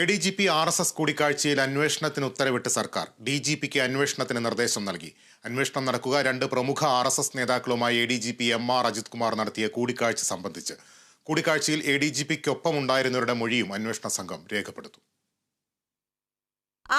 A D G P R S S കൂടിക്കാഴ്ചയിൽ അന്വേഷണത്തിന് ഉത്തരവിട്ട് സർക്കാർ. ഡി ജി പിക്ക് അന്വേഷണത്തിന് നിർദ്ദേശം നൽകി. അന്വേഷണം നടക്കുക രണ്ട് പ്രമുഖ ആർ എസ് എസ് നേതാക്കളുമായി A D G P M R Ajith Kumar നടത്തിയ കൂടിക്കാഴ്ച സംബന്ധിച്ച്. കൂടിക്കാഴ്ചയിൽ എ ഡി ജി പിക്കൊപ്പം ഉണ്ടായിരുന്നവരുടെ മൊഴിയും അന്വേഷണ സംഘം രേഖപ്പെടുത്തും.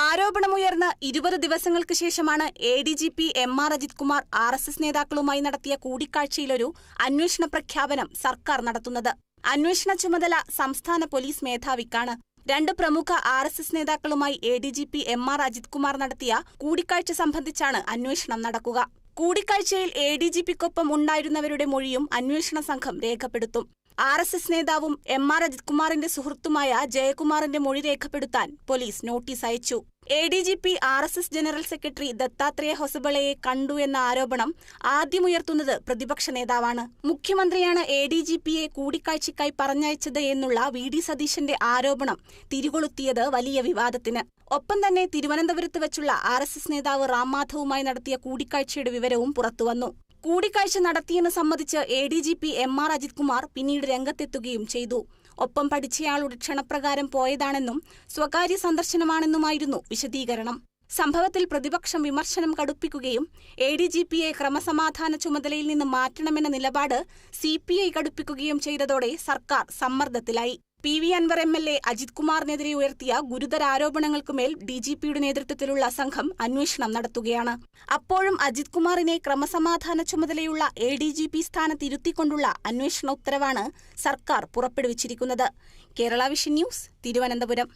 ആരോപണമുയർന്ന് ഇരുപത് ദിവസങ്ങൾക്ക് ശേഷമാണ് A D G P M R Ajith Kumar R S S നേതാക്കളുമായി നടത്തിയ കൂടിക്കാഴ്ചയിലൊരു അന്വേഷണ പ്രഖ്യാപനം സർക്കാർ നടത്തുന്നത്. അന്വേഷണ ചുമതല സംസ്ഥാന പോലീസ് മേധാവിക്കാണ് രണ്ട് പ്രമുഖ ആർ എസ് എസ് നേതാക്കളുമായി A D G P M R Ajith Kumar നടത്തിയ കൂടിക്കാഴ്ച സംബന്ധിച്ചാണ് അന്വേഷണം നടക്കുക. കൂടിക്കാഴ്ചയിൽ എ ഡി ജി പിക്കൊപ്പം ഉണ്ടായിരുന്നവരുടെ മൊഴിയും അന്വേഷണ സംഘം രേഖപ്പെടുത്തും. ആർ എസ് എസ് നേതാവും എം ആർ അജിത് കുമാറിന്റെ സുഹൃത്തുമായ ജയകുമാറിന്റെ മൊഴി രേഖപ്പെടുത്താൻ പോലീസ് നോട്ടീസ് അയച്ചു. A D G P R S S general secretary Dattatreya ഹൊസബളയെ കണ്ടു എന്ന ആരോപണം ആദ്യമുയർത്തുന്നത് പ്രതിപക്ഷ നേതാവാണ്. മുഖ്യമന്ത്രിയാണ് എ ഡി ജി പിയെ കൂടിക്കാഴ്ചയ്ക്കായി പറഞ്ഞയച്ചത് എന്നുള്ള വി ഡി സതീശന്റെ ആരോപണം തിരികൊളുത്തിയത് വലിയ വിവാദത്തിന്. ഒപ്പം തന്നെ തിരുവനന്തപുരത്ത് വെച്ചുള്ള ആർ എസ് എസ് നേതാവ് റാം മാധവുമായി നടത്തിയ കൂടിക്കാഴ്ചയുടെ വിവരവും പുറത്തുവന്നു. കൂടിക്കാഴ്ച നടത്തിയെന്ന് സമ്മതിച്ച് A D G P M R Ajith Kumar പിന്നീട് രംഗത്തെത്തുകയും ചെയ്തു. ഒപ്പം പഠിച്ചയാളുടെ ക്ഷണപ്രകാരം പോയതാണെന്നും സ്വകാര്യ സന്ദർശനമാണെന്നുമായിരുന്നു വിശദീകരണം. സംഭവത്തിൽ പ്രതിപക്ഷം വിമർശനം കടുപ്പിക്കുകയും എ ഡി ജി പിയെ ക്രമസമാധാന ചുമതലയിൽ നിന്ന് മാറ്റണമെന്ന നിലപാട് സി പി ഐ കടുപ്പിക്കുകയും ചെയ്തതോടെ സർക്കാർ സമ്മർദ്ദത്തിലായി. P V Anvar M L A Ajith കുമാറിനെതിരെ ഉയർത്തിയ ഗുരുതര ആരോപണങ്ങൾക്കുമേൽ ഡി ജി പിയുടെ നേതൃത്വത്തിലുള്ള സംഘം അന്വേഷണം നടത്തുകയാണ്. അപ്പോഴും അജിത് കുമാറിനെ ക്രമസമാധാന ചുമതലയുള്ള എ ഡി ജി പി സ്ഥാനത്ത് ഇരുത്തിക്കൊണ്ടുള്ള അന്വേഷണ ഉത്തരവാണ് സർക്കാർ പുറപ്പെടുവിച്ചിരിക്കുന്നത്. Kerala Vision News Thiruvananthapuram.